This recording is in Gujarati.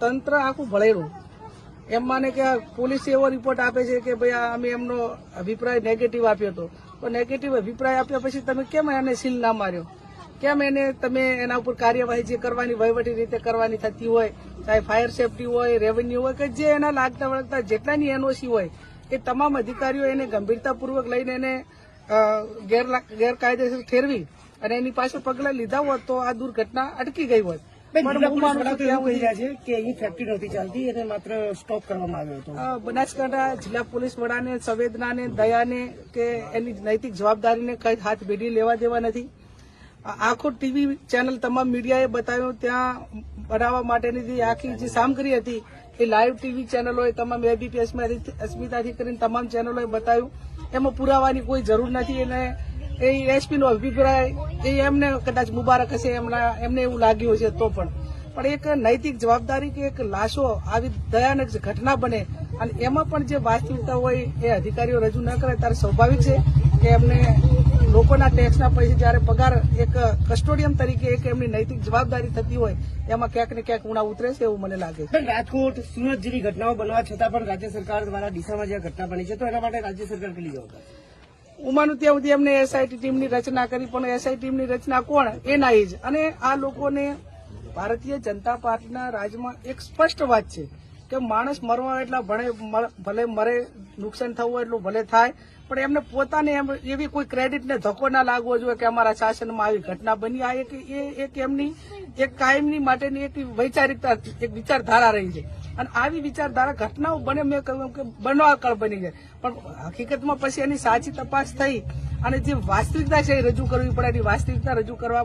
તંત્ર આખું ભળેલું. એમ માને કે પોલીસ એવો રિપોર્ટ આપે છે કે ભાઈ અમે એમનો અભિપ્રાય નેગેટિવ આપ્યો હતો. તો નેગેટિવ અભિપ્રાય આપ્યા પછી તમે કેમ એને સીલ ના માર્યો? કેમ એને તમે એના ઉપર કાર્યવાહી જે કરવાની, વહીવટી રીતે કરવાની થતી હોય, ચાહે ફાયર સેફટી હોય રેવન્યુ હોય કે જે એના લાગતા વળગતા જેટલાની એનઓસી હોય, એ તમામ અધિકારીઓ એને ગંભીરતાપૂર્વક લઈને એને ગેરકાયદેસર ઠેરવી અને એની પાસે પગલાં લીધા હોત તો આ દુર્ઘટના અટકી ગઈ હોત. હું માનું છું એવું કહી રહ્યા છે કે અહીં ફેક્ટરી નથી ચાલતી એને માત્ર સ્ટોપ કરવામાં આવ્યો હતો. બનાસકાંઠા જિલ્લા પોલીસ વડાને સંવેદનાને દયાને કે એની નૈતિક જવાબદારીને કઈ હાથ ભેડી લેવા દેવા નથી. આખો ટીવી ચેનલ તમામ મીડિયાએ બતાવ્યું ત્યાં બનાવવા માટેની જે આખી જે સામગ્રી હતી એ લાઈવ ટીવી ચેનલોએ તમામ એબીપી અસ્મિતાથી કરીને તમામ ચેનલોએ બતાવ્યું. એમાં પુરાવાની કોઈ જરૂર નથી અને એ એસપી નો અભિપ્રાય, એ એમને કદાચ મુબારક હશે, એમના, એમને એવું લાગ્યું હશે તો પણ પણ એક નૈતિક જવાબદારી કે એક લાશો આવી દયાનક ઘટના બને અને એમાં પણ જે વાસ્તવિકતા હોય એ અધિકારીઓ રજૂ ન કરે, ત્યારે સ્વાભાવિક છે કે એમને લોકોના ટેક્સના પૈસે જ્યારે પગાર એક કસ્ટોડિયમ તરીકે એક એમની નૈતિક જવાબદારી થતી હોય, એમાં ક્યાંક ને ક્યાંક ઉણા ઉતરે છે એવું મને લાગે છે રાજકોટ, સુરત જેવી ઘટનાઓ બનવા છતાં પણ રાજ્ય સરકાર દ્વારા દિશામાં જે ઘટના બની છે, તો એના માટે રાજ્ય સરકાર કેટલી જવાબદાર? ઉમાનું ત્યાં સુધી એમને એસઆઈટી ટીમની રચના કરી, પણ એસઆઈ ટીમની રચના કોણ? એના એ જ. અને આ લોકોને ભારતીય જનતા પાર્ટીના રાજમાં એક સ્પષ્ટ વાત છે. કે માણસ મરવા એટલા ભણે ભલે મરે, નુકસાન થવું એટલું ભલે થાય, પણ એમને પોતાને એમ, એવી કોઈ ક્રેડિટને ધક્કો ના લાગવો જોઈએ કે અમારા શાસનમાં આવી ઘટના બની. આ એક એક એમની, એક કાયમની માટેની એક વૈચારિકતા, એક વિચારધારા રહી છે. અને આવી વિચારધારા, ઘટનાઓ બને મેં કહ્યું કે બનવા બની જાય. પણ હકીકતમાં પછી એની સાચી તપાસ થઈ અને જે વાસ્તવિકતા છે એ રજૂ કરવી પડે, એની વાસ્તવિકતા રજૂ કરવામાં